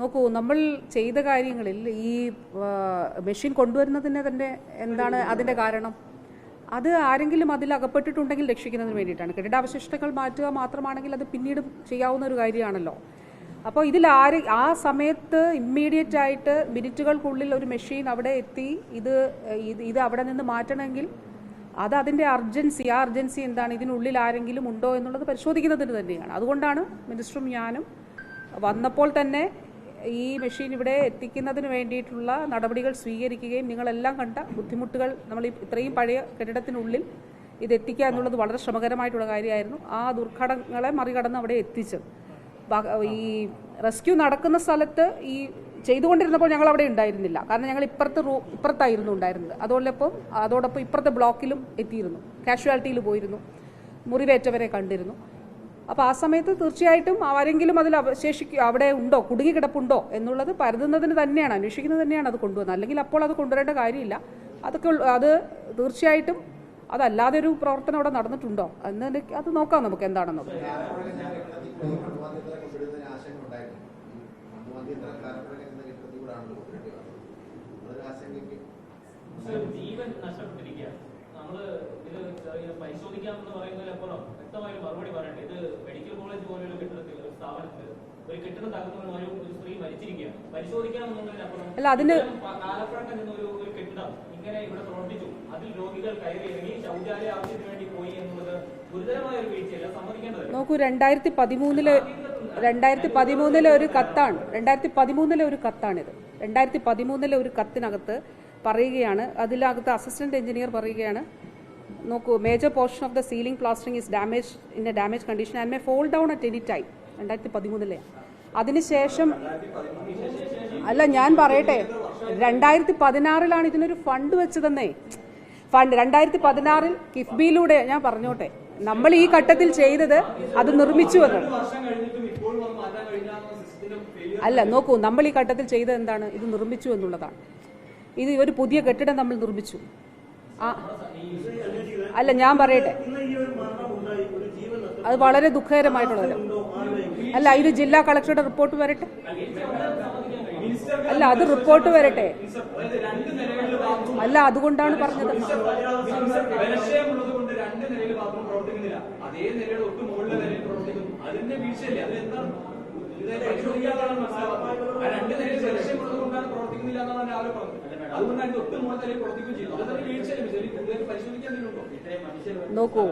നോക്കൂ നമ്മൾ ചെയ്ത കാര്യങ്ങളിൽ ഈ മെഷീൻ കൊണ്ടുവരുന്നതിന് തന്നെ എന്താണ് അതിന്റെ കാരണം? അത് ആരെങ്കിലും അതിൽ അകപ്പെട്ടിട്ടുണ്ടെങ്കിൽ രക്ഷിക്കുന്നതിന് വേണ്ടിയിട്ടാണ്. കെട്ടിടാവശിഷ്ടങ്ങൾ മാറ്റുക മാത്രമാണെങ്കിൽ അത് പിന്നീട് ചെയ്യാവുന്ന ഒരു കാര്യമാണല്ലോ. അപ്പോൾ ഇതിൽ ആര് ആ സമയത്ത് ഇമ്മീഡിയറ്റ് ആയിട്ട് മിനിറ്റുകൾക്കുള്ളിൽ ഒരു മെഷീൻ അവിടെ എത്തി ഇത് ഇത് അവിടെ നിന്ന് മാറ്റണമെങ്കിൽ അത് അതിന്റെ അർജൻസി ആ അർജൻസി എന്താണ് ഇതിനുള്ളിൽ ആരെങ്കിലും ഉണ്ടോ എന്നുള്ളത് പരിശോധിക്കുന്നതിന് തന്നെയാണ്. അതുകൊണ്ടാണ് മിനിസ്റ്ററും ഞാനും വന്നപ്പോൾ തന്നെ ഈ മെഷീൻ ഇവിടെ എത്തിക്കുന്നതിന് വേണ്ടിയിട്ടുള്ള നടപടികൾ സ്വീകരിക്കുകയും നിങ്ങളെല്ലാം കണ്ട ബുദ്ധിമുട്ടുകൾ നമ്മൾ ഇത്രയും പഴയ കെട്ടിടത്തിനുള്ളിൽ ഇത് എത്തിക്കുക എന്നുള്ളത് വളരെ ശ്രമകരമായിട്ടുള്ള കാര്യമായിരുന്നു. ആ ദുർഘടങ്ങളെ മറികടന്ന് അവിടെ എത്തിച്ചത് ഈ റെസ്ക്യൂ നടക്കുന്ന സ്ഥലത്ത് ഈ ചെയ്തുകൊണ്ടിരുന്നപ്പോൾ ഞങ്ങൾ അവിടെ ഉണ്ടായിരുന്നില്ല. കാരണം ഞങ്ങൾ ഇപ്പുറത്ത് റൂ ഇപ്പുറത്തായിരുന്നു ഉണ്ടായിരുന്നത്. അതോടൊപ്പം അതോടൊപ്പം ഇപ്പുറത്തെ ബ്ലോക്കിലും എത്തിയിരുന്നു. കാഷ്വാലിറ്റിയിൽ പോയിരുന്നു. മുറിവേറ്റവരെ കണ്ടിരുന്നു. അപ്പോൾ ആ സമയത്ത് തീർച്ചയായിട്ടും ആരെങ്കിലും അതിൽ അവശേഷിക്കുക അവിടെ ഉണ്ടോ? കുടുങ്ങി കിടപ്പുണ്ടോ എന്നുള്ളത് പരതുന്നതിന് തന്നെയാണ് അന്വേഷിക്കുന്നത് തന്നെയാണ് അത് കൊണ്ടുവന്നത്. അല്ലെങ്കിൽ അപ്പോൾ അത് കൊണ്ടുവരേണ്ട കാര്യമില്ല. അതൊക്കെ അത് തീർച്ചയായിട്ടും അതല്ലാതെ ഒരു പ്രവർത്തനം അവിടെ നടന്നിട്ടുണ്ടോ? എന്ന് അത് നോക്കാം നമുക്ക് എന്ന പക്ഷേ ജീവൻ നഷ്ടപ്പെട്ടിരിക്കുക നമ്മൾ ഇത് ചെറിയ പരിശോധിക്കാമെന്ന് പറയുന്നതിലപ്പുറം മറുപടി പറയട്ടെ ഇത് മെഡിക്കൽ കോളേജ് പോലെയുള്ള കെട്ടിടത്തിൽ ഒരു സ്ഥാപനത്തിൽ ഒരു കെട്ടിടം തകർന്നു ഒരു സ്ത്രീ മരിച്ചിരിക്കുകയാണ്. പരിശോധിക്കാമെന്നുള്ളതിനപ്പുറം കാലപ്പഴക്കം ചെന്ന ഒരു ഒരു കെട്ടിടം ഇങ്ങനെ ഇവിടെ പ്രവർത്തിച്ചു. അതിൽ രോഗികൾ കയറി ഇറങ്ങി ശൗചാലയ ആവശ്യത്തിന് വേണ്ടി പോയി എന്നുള്ളത് ഗുരുതരമായ ഒരു വീഴ്ചയല്ല സമ്മതിക്കേണ്ടത്. നോക്കൂ രണ്ടായിരത്തി പതിമൂന്നിൽ രണ്ടായിരത്തി പതിമൂന്നിലെ ഒരു കത്താണ്. രണ്ടായിരത്തി പതിമൂന്നിലെ ഒരു കത്താണിത്. രണ്ടായിരത്തി പതിമൂന്നിലെ ഒരു കത്തിനകത്ത് പറയുകയാണ്. അതിനകത്ത് അസിസ്റ്റന്റ് എഞ്ചിനീയർ പറയുകയാണ്. നോക്കൂ major portion of the ceiling plastering is damage in a damage condition and may fall down at any time രണ്ടായിരത്തി പതിമൂന്നിലെ അതിനുശേഷം അല്ല ഞാൻ പറയട്ടെ രണ്ടായിരത്തി പതിനാറിലാണ് ഇതിനൊരു ഫണ്ട് വെച്ചതെന്നേ. ഫണ്ട് രണ്ടായിരത്തി പതിനാറിൽ കിഫ്ബിയിലൂടെ ഞാൻ പറഞ്ഞോട്ടെ നമ്മൾ ഈ ഘട്ടത്തിൽ ചെയ്തത് അത് നിർമ്മിച്ചു വന്നു അല്ല നോക്കൂ നമ്മൾ ഈ ഘട്ടത്തിൽ ചെയ്തത് എന്താണ്? ഇത് നിർമ്മിച്ചു എന്നുള്ളതാണ്. ഇത് ഒരു പുതിയ കെട്ടിടം നമ്മൾ നിർമ്മിച്ചു. അല്ല ഞാൻ പറയട്ടെ. അത് വളരെ ദുഃഖകരമായിട്ടുള്ളത് അല്ല ഇത് ജില്ലാ കളക്ടറുടെ റിപ്പോർട്ട് വരട്ടെ. അല്ല അത് റിപ്പോർട്ട് വരട്ടെ. അല്ല അതുകൊണ്ടാണ് പറഞ്ഞത്. അതിന്റെ വീഴ്ചയല്ലേ? അത് ആ രണ്ട് നിലയിൽ അതുകൊണ്ടാണ് ഇത് ഒട്ട് പ്രവർത്തിക്കുകയും കൂടുതൽ പരിശോധിക്കാൻ എന്തെങ്കിലുണ്ടോ ഇത്രയും മനുഷ്യർ നോക്കൂ.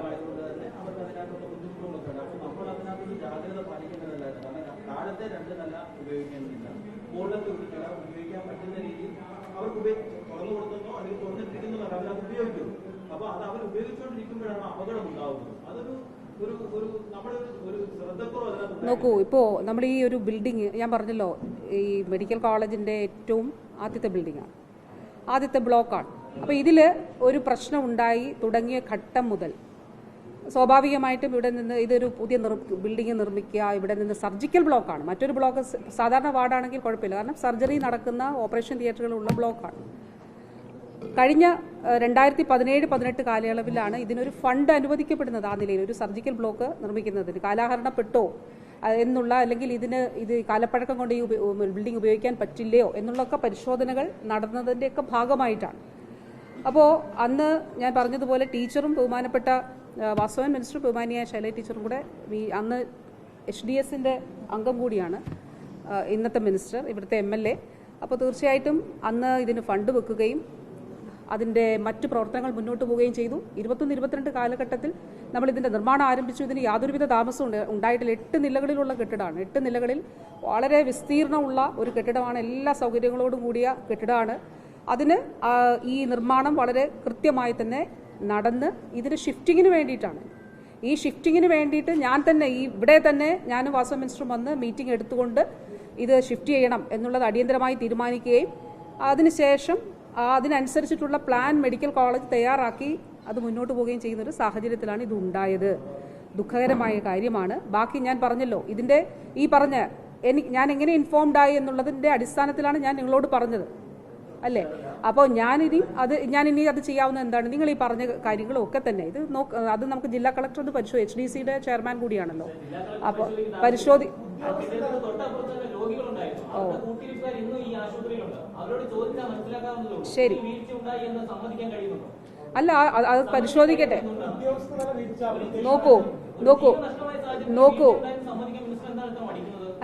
ജാഗ്രത പാലിക്കേണ്ടതല്ലായിരുന്നു. കാരണം താഴത്തെ രണ്ട് നല്ല ഉപയോഗിക്കേണ്ടതില്ല. മുകളിലത്തെ ഒരു ഉപയോഗിക്കാൻ പറ്റുന്ന രീതിയിൽ അവർക്ക് ഉപയോഗി തുറന്നു കൊടുക്കുന്നോ അല്ലെങ്കിൽ തുറന്നിട്ടിരിക്കുന്നോ അവരത് ഉപയോഗിക്കുന്നു. അപ്പോൾ അത് അവർ ഉപയോഗിച്ചുകൊണ്ടിരിക്കുമ്പോഴാണ് അപകടം ഉണ്ടാവുന്നത്. അതൊരു ഒരു ഒരു നമ്മുടെ ഒരു ഒരു നോക്കൂ ഇപ്പോൾ നമ്മൾ ഈ ഒരു ബിൽഡിങ് ഞാൻ പറഞ്ഞല്ലോ ഈ മെഡിക്കൽ കോളേജിന്റെ ഏറ്റവും ആദ്യത്തെ ബിൽഡിങ്ങാണ്. ആദ്യത്തെ ബ്ലോക്കാണ്. അപ്പോൾ ഇതിൽ ഒരു പ്രശ്നം ഉണ്ടായി തുടങ്ങിയ ഘട്ടം മുതൽ. സ്വാഭാവികമായിട്ടും ഇവിടെ നിന്ന് ഇതൊരു പുതിയ ബിൽഡിംഗ് നിർമ്മിക്കുക ഇവിടെ നിന്ന് സർജിക്കൽ ബ്ലോക്കാണ്. മറ്റൊരു ബ്ലോക്ക് സാധാരണ വാർഡാണെങ്കിൽ കുഴപ്പമില്ല. കാരണം സർജറി നടക്കുന്ന ഓപ്പറേഷൻ തിയേറ്ററുകളുള്ള ബ്ലോക്കാണ്. കഴിഞ്ഞ രണ്ടായിരത്തി പതിനേഴ് പതിനെട്ട് കാലയളവിലാണ് ഇതിനൊരു ഫണ്ട് അനുവദിക്കപ്പെടുന്നത് ആ നിലയിൽ. ഒരു സർജിക്കൽ ബ്ലോക്ക് നിർമ്മിക്കുന്നതിന്. കാലാഹരണപ്പെട്ടോ എന്നുള്ള അല്ലെങ്കിൽ ഇതിന് ഇത് കാലപ്പഴക്കം കൊണ്ട് ഈ ബിൽഡിംഗ് ഉപയോഗിക്കാൻ പറ്റില്ലയോ എന്നുള്ളൊക്കെ പരിശോധനകൾ നടന്നതിന്റെയൊക്കെ ഭാഗമായിട്ടാണ്. അപ്പോൾ അന്ന് ഞാൻ പറഞ്ഞതുപോലെ ടീച്ചറും ബഹുമാനപ്പെട്ട വാസവൻ മിനിസ്റ്റർ ബഹുമാനിയായ ശൈല ടീച്ചറും കൂടെ ഈ അന്ന് എച്ച് ഡി എസിന്റെ അംഗം കൂടിയാണ് ഇന്നത്തെ മിനിസ്റ്റർ ഇവിടുത്തെ എം എൽ എ. അപ്പോൾ തീർച്ചയായിട്ടും അന്ന് ഇതിന് ഫണ്ട് വെക്കുകയും അതിന്റെ മറ്റ് പ്രവർത്തനങ്ങൾ മുന്നോട്ട് പോവുകയും ചെയ്തു. ഇരുപത്തൊന്ന് ഇരുപത്തിരണ്ട് കാലഘട്ടത്തിൽ നമ്മൾ ഇതിന്റെ നിർമ്മാണം ആരംഭിച്ചു. ഇതിന് യാതൊരുവിധ താമസവും ഉണ്ട്. ഉണ്ടായിട്ടില്ല. എട്ട് നിലകളിലുള്ള കെട്ടിടമാണ്. എട്ട് നിലകളിൽ വളരെ വിസ്തീർണമുള്ള ഒരു കെട്ടിടമാണ്. എല്ലാ സൗകര്യങ്ങളോടും കൂടിയ കെട്ടിടമാണ്. അതിന് ഈ നിർമ്മാണം വളരെ കൃത്യമായി തന്നെ നടന്ന് ഇതിന് ഷിഫ്റ്റിങ്ങിന് വേണ്ടിയിട്ടാണ്. ഈ ഷിഫ്റ്റിങ്ങിന് വേണ്ടിയിട്ട് ഞാൻ തന്നെ ഈ ഇവിടെ തന്നെ ഞാൻ വാസവ മിനിസ്റ്ററും വന്ന് മീറ്റിംഗ് എടുത്തുകൊണ്ട് ഇത് ഷിഫ്റ്റ് ചെയ്യണം എന്നുള്ളത് അടിയന്തരമായി തീരുമാനിക്കുകയും അതിനുശേഷം അതിനനുസരിച്ചിട്ടുള്ള പ്ലാൻ മെഡിക്കൽ കോളേജ് തയ്യാറാക്കി അത് മുന്നോട്ട് പോവുകയും ചെയ്യുന്ന ഒരു സാഹചര്യത്തിലാണ് ഇത് ഉണ്ടായത്. ദുഃഖകരമായ കാര്യമാണ്. ബാക്കി ഞാൻ പറഞ്ഞല്ലോ ഇതിന്റെ ഈ പറഞ്ഞ എനിക്ക് ഞാൻ എങ്ങനെ ഇൻഫോംഡ് ആയി എന്നുള്ളതിന്റെ അടിസ്ഥാനത്തിലാണ് ഞാൻ നിങ്ങളോട് പറഞ്ഞത്. അല്ലേ? അപ്പോൾ ഞാനിനി അത് ഞാൻ ഇനി അത് ചെയ്യാവുന്ന എന്താണ്? നിങ്ങൾ ഈ പറഞ്ഞ കാര്യങ്ങളും ഒക്കെ തന്നെ. ഇത് നോക്ക് അത് നമുക്ക് ജില്ലാ കളക്ടർ ഒന്ന് പരിശോധി എച്ച് ഡി സിയുടെ ചെയർമാൻ കൂടിയാണല്ലോ. അപ്പോൾ പരിശോധി ശരി. വീഴ്ച ഉണ്ടായി എന്ന് സമ്മതിക്കാൻ കഴിയുന്നുണ്ടോ? അല്ല അത് പരിശോധിക്കട്ടെ. നോക്കൂ നോക്കൂ. നോക്കൂ.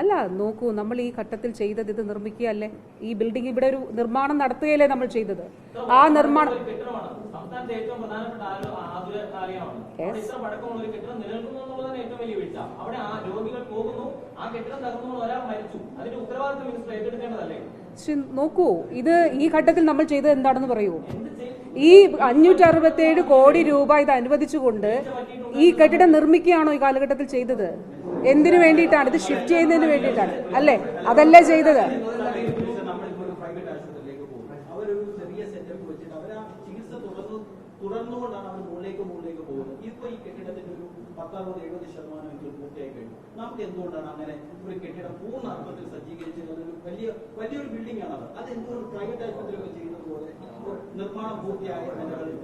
അല്ല നോക്കൂ നമ്മൾ ഈ ഘട്ടത്തിൽ ചെയ്തത് ഇത് നിർമ്മിക്കുകയല്ലേ? ഈ ബിൽഡിംഗ് ഇവിടെ ഒരു നിർമ്മാണം നടത്തുകയല്ലേ നമ്മൾ ചെയ്തത്? ആ നിർമ്മാണം ഏറ്റവും പ്രധാനപ്പെട്ട ആതുരാലയമാണ് അവിടെ ഇത്ര പഴക്കമുള്ള ഒരു കെട്ടിടം നിലനിൽക്കുന്നു എന്നുള്ളതാണ് ഏറ്റവും വലിയ വീഴ്ച. അവിടെ ആ രോഗികൾ പോകുന്നു ആ കെട്ടിടം തകർന്നു ഒരാൾ മരിച്ചു. അതിന്റെ ഉത്തരവാദിത്വം മിനിസ്റ്റർ ഏറ്റെടുക്കേണ്ടതല്ലേ? നോക്കൂ ഇത് ഈ ഘട്ടത്തിൽ നമ്മൾ ചെയ്തത് എന്താണെന്ന് പറയൂ. ഈ അഞ്ഞൂറ്റി അറുപത്തേഴ് കോടി രൂപ ഇത് അനുവദിച്ചുകൊണ്ട് ഈ കെട്ടിടം നിർമ്മിക്കുകയാണോ ഈ കാലഘട്ടത്തിൽ ചെയ്തത്? എന്തിനു വേണ്ടിയിട്ടാണ്? ഇത് ഷിഫ്റ്റ് ചെയ്യുന്നതിന് വേണ്ടിയിട്ടാണ്. അല്ലേ? അതല്ലേ ചെയ്തത്? പ്രൈവറ്റ് ആശുപത്രിയിലേക്ക് പോകും അവരൊരു ചെറിയ സെറ്റപ്പ് വെച്ചിട്ട് അവർ ആ ചികിത്സ തുടർന്ന് തുറന്നുകൊണ്ടാണ് അവർ മുകളിലേക്ക് മുകളിലേക്ക് പോകുന്നത്. ഇപ്പൊ ഈ കെട്ടിടത്തിന്റെ ഒരു പത്തറുപത് എഴുപത് ശതമാനം എങ്കിലും പൂർത്തിയായി കഴിഞ്ഞു. നമുക്ക് എന്തുകൊണ്ടാണ് അങ്ങനെ ഒരു കെട്ടിടം പൂർണ അർത്ഥത്തിൽ സജ്ജീകരിച്ചത്? ഒരു വലിയ വലിയൊരു ബിൽഡിംഗ് ആണ് അത്. അത് എന്തുകൊണ്ട് പ്രൈവറ്റ് ആശുപത്രിയൊക്കെ ചെയ്യുന്ന പോലെ നിർമ്മാണം പൂർത്തിയായ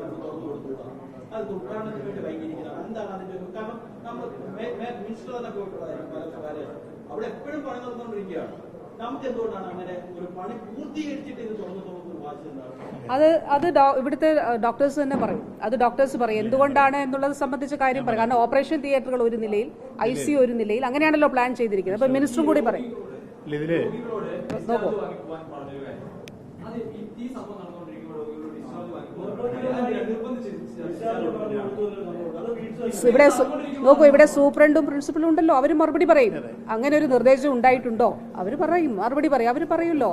തുറന്നു കൊടുത്തുകൂടാ അത് ഉദ്ഘാടനത്തിന് വേണ്ടി വൈകിയിരിക്കുന്നതാണ് എന്താണ് അതിന്റെ ഒരു കാരണം നമ്മൾ മിനിസ്റ്റർ തന്നെ പോയിട്ടുള്ളതായിരുന്നു പല സ്വകാര്യ അവിടെ എപ്പോഴും പണി നടന്നുകൊണ്ടിരിക്കുകയാണ് നമുക്ക് എന്തുകൊണ്ടാണ് അങ്ങനെ ഒരു പണി പൂർത്തീകരിച്ചിട്ട് ഇത് തുറന്നു തുറന്നു അത് അത് ഇവിടുത്തെ ഡോക്ടേഴ്സ് തന്നെ പറയും. അത് ഡോക്ടേഴ്സ് പറയും. എന്തുകൊണ്ടാണ് എന്നുള്ളത് സംബന്ധിച്ച കാര്യം പറയും. കാരണം ഓപ്പറേഷൻ തിയേറ്ററുകൾ ഒരു നിലയിൽ ഐ സി ഒരു നിലയിൽ അങ്ങനെയാണല്ലോ പ്ലാൻ ചെയ്തിരിക്കുന്നത്. അപ്പൊ മിനിസ്റ്ററും കൂടി പറയും. ഇല്ല, ഇവിടെ നോക്കൂ ഇവിടെ സൂപ്രണ്ടും പ്രിൻസിപ്പലും ഉണ്ടല്ലോ. അവർ മറുപടി പറയും. അങ്ങനെ ഒരു നിർദ്ദേശം ഉണ്ടായിട്ടുണ്ടോ? അവർ പറയും മറുപടി പറയും. അവർ പറയുമല്ലോ